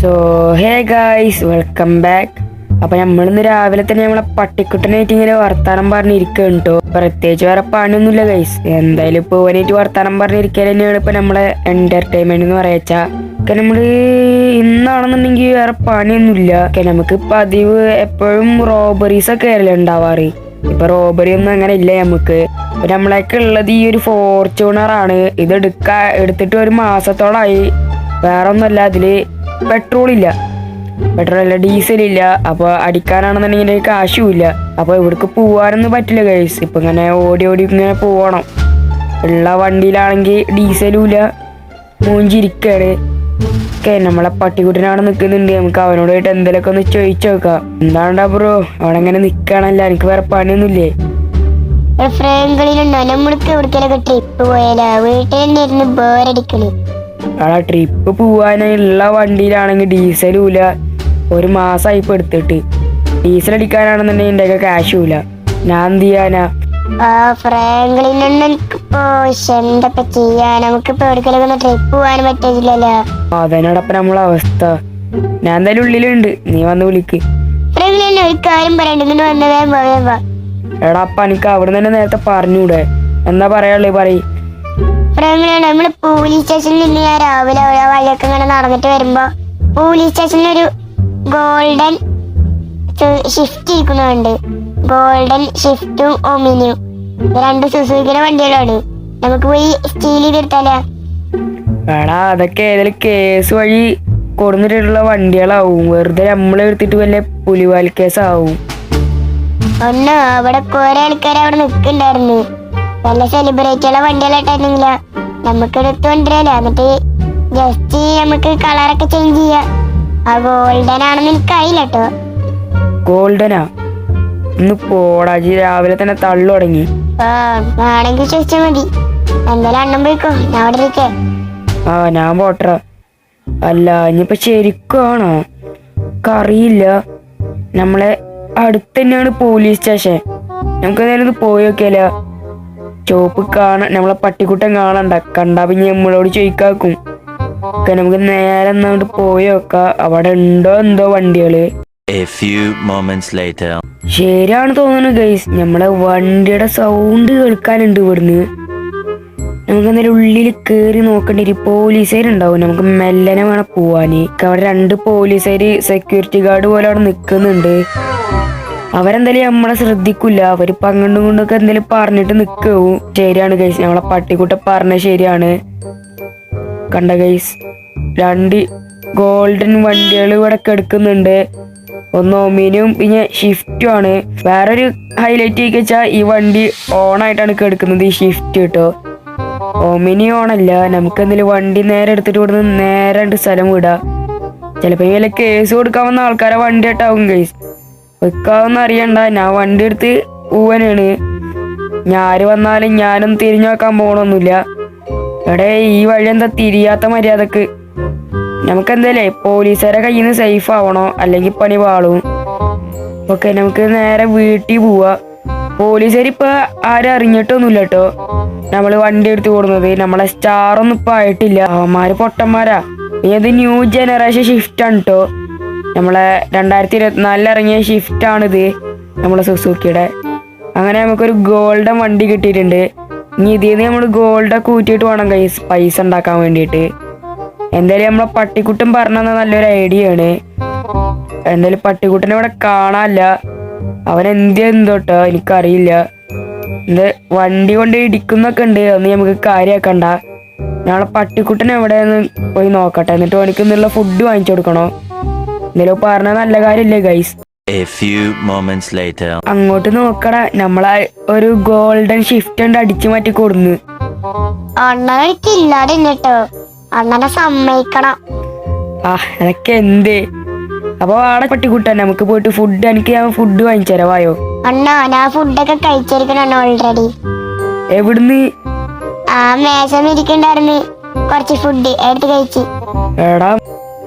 So hey guys welcome back അപ്പൊ നമ്മളിന്ന് രാവിലെ തന്നെ നമ്മളെ പട്ടിക്കുട്ടനായിട്ട് ഇങ്ങനെ വർത്താനം പറഞ്ഞിരിക്കുകയാണ് കേട്ടോ പ്രത്യേകിച്ച് വേറെ പണിയൊന്നുമില്ല ഗൈസ് എന്തായാലും ഇപ്പൊ ഓനായിട്ട് വർത്താനം പറഞ്ഞിരിക്കാൻ തന്നെയാണ് ഇപ്പൊ നമ്മളെ എന്റർടൈൻമെന്റ് എന്ന് പറയച്ചാ. നമ്മൾ ഇന്നാണെന്നുണ്ടെങ്കിൽ വേറെ പണിയൊന്നുമില്ല. നമുക്ക് പതിവ് എപ്പോഴും റോബറീസ് ഒക്കെ അല്ലേ ഉണ്ടാവാറ്. ഇപ്പൊ റോബറി ഒന്നും അങ്ങനെ ഇല്ല നമുക്ക്. ഇപ്പൊ നമ്മളൊക്കെ ഉള്ളത് ഈ ഒരു ഫോർച്യൂണർ ആണ്. ഇത് എടുക്കാ എടുത്തിട്ട് ഒരു മാസത്തോളമായി വേറെ ഒന്നുമല്ല അതിൽ പെട്രോൾ ഇല്ല. പെട്രോൾ ഇല്ല ഡീസൽ ഇല്ല. അപ്പൊ അടിക്കാനാണെന്നുണ്ടെങ്കിൽ കാശും ഇല്ല അപ്പൊ ഇവിടേക്ക് പോവാനൊന്നും പറ്റില്ല ഗൈസ് ഇപ്പൊ ഇങ്ങനെ ഓടി ഓടി ഇങ്ങനെ പോവണം. ഉള്ള വണ്ടിയിലാണെങ്കിൽ ഡീസലും ഇല്ല മൂഞ്ചിരിക്കാണ്. ഒക്കെ നമ്മളെ പട്ടിക്കുട്ടനാണ് നിൽക്കുന്നുണ്ട് നമുക്ക് അവനോട് പോയിട്ട് എന്തെങ്കിലുമൊക്കെ ഒന്ന് ചോദിച്ചു നോക്കാം. എന്താണ്ടാ ബ്രോ അവിടെ അങ്ങനെ എനിക്ക് വേറെ പണിയൊന്നുമില്ലേ? ഫ്രണ്ടുകളിലുണ്ടോ നമ്മൾക്ക് എവിടേക്കൊക്കെ ട്രിപ്പ് പോയാലോ? വീട്ടിൽ നിന്നിരുന്ന് ബോറടിക്കണ് അവിടെ ട്രിപ്പ് പോവാനുള്ള വണ്ടിയിലാണെങ്കിൽ ഡീസലും ഇല്ല ഒരു മാസമായി ഇപ്പൊ എടുത്തിട്ട്. ഡീസൽ അടിക്കാനാണെന്നുണ്ടെങ്കിൽ എന്റെ ഒക്കെ കാശും ഇല്ല ഞാൻ എന്ത് ചെയ്യാനാ? ആ അതിനോടൊപ്പം നമ്മളെ അവസ്ഥ. ഞാൻ എന്തായാലും ഉള്ളിലുണ്ട്. നീ വന്ന് വിളിക്ക്. എടാ അപ്പ എനിക്ക് അവിടെ തന്നെ നേരത്തെ പറഞ്ഞൂടെ. എന്താ പറയാള്ളേ പറയ്. ഫ്രണ്ടുകളിൽ നമ്മൾ പോലീസ് സ്റ്റേഷനിൽ നിന്ന് ഞാൻ രാവിലെ ഓരോ വഴിയൊക്കെ ഇങ്ങനെ നടന്നിട്ട് വരുമ്പോ പോലീസ് സ്റ്റേഷനിൽ ഒരു ഗോൾഡൻ ഷിഫ്റ്റ് ഇരിക്കുന്നുണ്ട് ഗോൾഡൻ ഷിഫ്റ്റും ഒമിനിയും രണ്ട് സുസുക്കിയുടെ വണ്ടികളാണ്. നമുക്ക് പോയി സ്റ്റീൽ ചെയ്തെടുത്താലോ? എടാ അതൊക്കെ ഏതെങ്കിലും കേസ് വഴി കൊടുന്നിട്ടുള്ള വണ്ടികളാവും. വെറുതെ നമ്മളെ എടുത്തിട്ട് വല്ല പുലിവാൽ കേസാവും ഒന്ന്? അവിടെ കുറെ ആൾക്കാർ അവിടെ നിൽക്കുന്നുണ്ടായിരുന്നു നല്ല സെലിബ്രേറ്റുള്ള വണ്ടികളായിട്ടായിരുന്നില്ല നമുക്ക് എടുത്ത് കൊണ്ടുവരാലോ എന്നിട്ട് ജസ്റ്റ് നമുക്ക് കളറൊക്കെ ചേഞ്ച് ചെയ്യാം. ആ ഗോൾഡൻ ആണെന്ന് എനിക്കറിയില്ല കേട്ടോ ഗോൾഡനാ ഇന്ന് പോടാജി രാവിലെ തന്നെ തള്ളു തുടങ്ങി. ആ ആണെങ്കിൽ ചോദിച്ചാൽ മതി. എന്തായാലും അണ്ണം പോയിക്കോ. ഞാൻ അവിടെ ഇരിക്കേ. ആ ഞാൻ പോട്ടറ. അല്ല ഇനിയിപ്പൊ ശരിക്കാണോ അറിയില്ല. നമ്മളെ അടുത്ത് തന്നെയാണ് പോലീസ് സ്റ്റേഷൻ നമുക്ക് എന്തായാലും ഒന്ന് പോയി നോക്കിയാലോ? ചോപ്പ് കാണാൻ നമ്മളെ പട്ടിക്കുട്ടൻ കാണണ്ട. കണ്ടാ പിന്നെ നമ്മളോട് ചോദിക്കാക്കും. ഒക്കെ നമുക്ക് നേരെ അങ്ങോട്ട് പോയി നോക്കാം. അവിടെ ഉണ്ടോ എന്തോ വണ്ടികൾ. ശരിയാണ് തോന്നുന്നു ഗൈസ് നമ്മളെ വണ്ടിയുടെ സൗണ്ട് കേൾക്കാനുണ്ട് ഇവിടുന്ന്. നമുക്ക് എന്തായാലും ഉള്ളിൽ കേറി നോക്കേണ്ടി വരും. പോലീസുകാരുണ്ടാവും നമുക്ക് മെല്ലനെ വേണം പോവാന്. അവിടെ രണ്ട് പോലീസുകാര് സെക്യൂരിറ്റി ഗാർഡ് പോലെ അവിടെ നിൽക്കുന്നുണ്ട് അവരെന്തായാലും നമ്മളെ ശ്രദ്ധിക്കില്ല അവർ അങ്ങോട്ടും കൊണ്ടൊക്കെ എന്തെങ്കിലും പറഞ്ഞിട്ട് നിക്കവും ശരിയാണ് ഗൈസ് നമ്മളെ പട്ടിക്കുട്ട പറഞ്ഞ ശരിയാണ്. കണ്ട ഗൈസ് രണ്ട് ഗോൾഡൻ വണ്ടികൾ ഇവിടെ കിടക്കുന്നുണ്ട്. ഒന്ന് ഒമിനിയും പിന്നെ ഷിഫ്റ്റും ആണ്. വേറൊരു ഹൈലൈറ്റ് ഒക്കെ വെച്ചാൽ ഈ വണ്ടി ഓൺ ആയിട്ടാണ് കിടക്കുന്നത് ഈ ഷിഫ്റ്റ് കേട്ടോ ഒമിനി ഓണല്ല നമുക്ക് എന്തെങ്കിലും വണ്ടി നേരെ എടുത്തിട്ട് ഇവിടുന്ന് നേരെ സ്ഥലം വിടാം. ചിലപ്പോ ഇങ്ങനെ കേസ് കൊടുക്കാവുന്ന ആൾക്കാരെ വണ്ടി ആയിട്ടാവും ഗൈസ് വെക്കാവുന്ന അറിയണ്ട. ഞാൻ വണ്ടി എടുത്ത് പൂവനാണ്. ഞാര് വന്നാലും ഞാനും തിരിഞ്ഞു നോക്കാൻ പോകണമൊന്നുമില്ല എടേ ഈ വഴി എന്താ തിരിയാത്ത മര്യാദയ്ക്ക്? നമുക്ക് എന്തായാലേ പോലീസുകാരെ കയ്യിൽ നിന്ന് സേഫ് ആവണോ? അല്ലെങ്കിൽ പണി പാളും. ഓക്കെ നമുക്ക് നേരെ വീട്ടിൽ പോവാ. പോലീസുകാർ ഇപ്പൊ ആരും അറിഞ്ഞിട്ടൊന്നുമില്ല കേട്ടോ. നമ്മൾ വണ്ടി എടുത്ത് കൊടുക്കുന്നത് നമ്മളെ സ്റ്റാർ ഒന്നും ഇപ്പൊ ആയിട്ടില്ല. അവന്മാര് പൊട്ടന്മാരാ. ഇനി അത് ന്യൂ ജനറേഷൻ ഷിഫ്റ്റ് ആണ് കേട്ടോ. നമ്മളെ രണ്ടായിരത്തി ഇരുപത്തിനാലിൽ ഇറങ്ങിയ ഷിഫ്റ്റ് ആണിത് നമ്മളെ സുസൂക്കിയുടെ. അങ്ങനെ നമുക്കൊരു ഗോൾഡൻ വണ്ടി കിട്ടിയിട്ടുണ്ട്. ഇനി ഇതിൽ നിന്ന് നമ്മൾ ഗോൾഡൊക്കെ കൂട്ടിയിട്ട് വേണം കൈസ് പൈസ ഉണ്ടാക്കാൻ വേണ്ടിയിട്ട്. എന്തായാലും നമ്മളെ പട്ടിക്കുട്ടൻ പറഞ്ഞ നല്ലൊരു ഐഡിയ ആണ്. എന്തായാലും പട്ടിക്കുട്ടനെ ഇവിടെ കാണാനില്ല. അവൻ എന്ത് എന്തോട്ടോ എനിക്കറിയില്ല. എന്ത് വണ്ടി കൊണ്ട് ഇടിക്കുന്നൊക്കെ ഉണ്ട് അന്ന് നമുക്ക് കാര്യമാക്കണ്ട ഞങ്ങളെ പട്ടിക്കുട്ടൻ എവിടെയെന്ന് പോയി നോക്കട്ടെ. എന്നിട്ട് എനിക്ക് എന്നുള്ള ഫുഡ് വാങ്ങിച്ചു കൊടുക്കണോ? എന്തായാലും പറഞ്ഞ നല്ല കാര്യമില്ലേ guys A few moments later. അങ്ങോട്ട് നോക്കടാ നമ്മളെ ഒരു ഗോൾഡൻ ഷിഫ്റ്റ് ഉണ്ട് അടിച്ചു മാറ്റി കൊടുന്ന്. അണ്ണനെ ഇല്ലാതെ കേട്ടോ അണ്ണനെ സമ്മതിക്കണം. ആ അതൊക്കെ എന്ത്? അപ്പൊ ആടെ പട്ടിക്കുട്ടൻ നമുക്ക് പോയിട്ട് ഫുഡ് എനിക്ക് ഞാൻ ഫുഡ് വാങ്ങിച്ചു അണ്ണാ ഞാൻ ഫുഡൊക്കെ കഴിച്ചിരിക്കണം ഓൾറെഡി എവിടുന്ന്? ആ മേശ ഇരിക്കണ്ടായിരുന്നു കുറച്ച് ഫുഡ് എടുത്ത് കഴിച്ച്. എടാ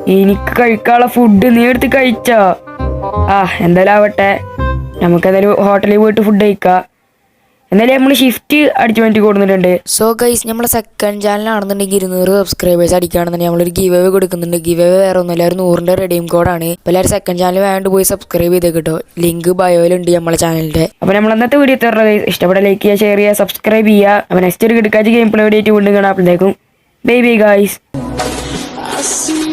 എനിക്ക് കഴിക്കാനുള്ള ഫുഡ് നീ എടുത്ത് കഴിച്ചോ? ആ എന്തായാലും ആവട്ടെ. നമുക്ക് എന്തായാലും ഹോട്ടലിൽ പോയിട്ട് ഫുഡ് കഴിക്കാം. എന്നാലും നമ്മൾ ഷിഫ്റ്റ് അടിച്ചു മാറ്റി കൊടുക്കുന്നുണ്ട് സോ ഗൈസ് നമ്മളെ സെക്കൻഡ് ചാനലാണെന്നുണ്ടെങ്കിൽ ഇരുന്നൂറ് സബ്സ്ക്രൈബേഴ്സ് അടിക്കുകയാണെന്നുണ്ടെങ്കിൽ നമ്മളൊരു ഗീവ് അവേ കൊടുക്കുന്നുണ്ട്. ഗീവ് അവേ വേറെ ഒന്നുമില്ല ഒരു നൂറിന്റെ റെഡീം കോഡാണ് അപ്പോൾ എല്ലാവരും സെക്കൻഡ് ചാനൽ വേണ്ട പോയി സബ്സ്ക്രൈബ് ചെയ്ത് കേട്ടോ. ലിങ്ക് ബയോയിലുണ്ട് നമ്മളെ ചാനലിന്റെ അപ്പോൾ നമ്മൾ അന്നത്തെ വീഡിയോ തരുന്നത് ഇഷ്ടപ്പെട്ട ലൈക്ക് ചെയ്യുക ഷെയർ ചെയ്യുക സബ്സ്ക്രൈബ് ചെയ്യുക. അപ്പോൾ നെക്സ്റ്റ് ഒരു കിടക്കാച്ച് ഗെയിം പ്ലേ വീഡിയോ ആയിട്ട് വീണ്ടും കാണാം. അപ്പോഴത്തേക്കും ബൈ ബൈ see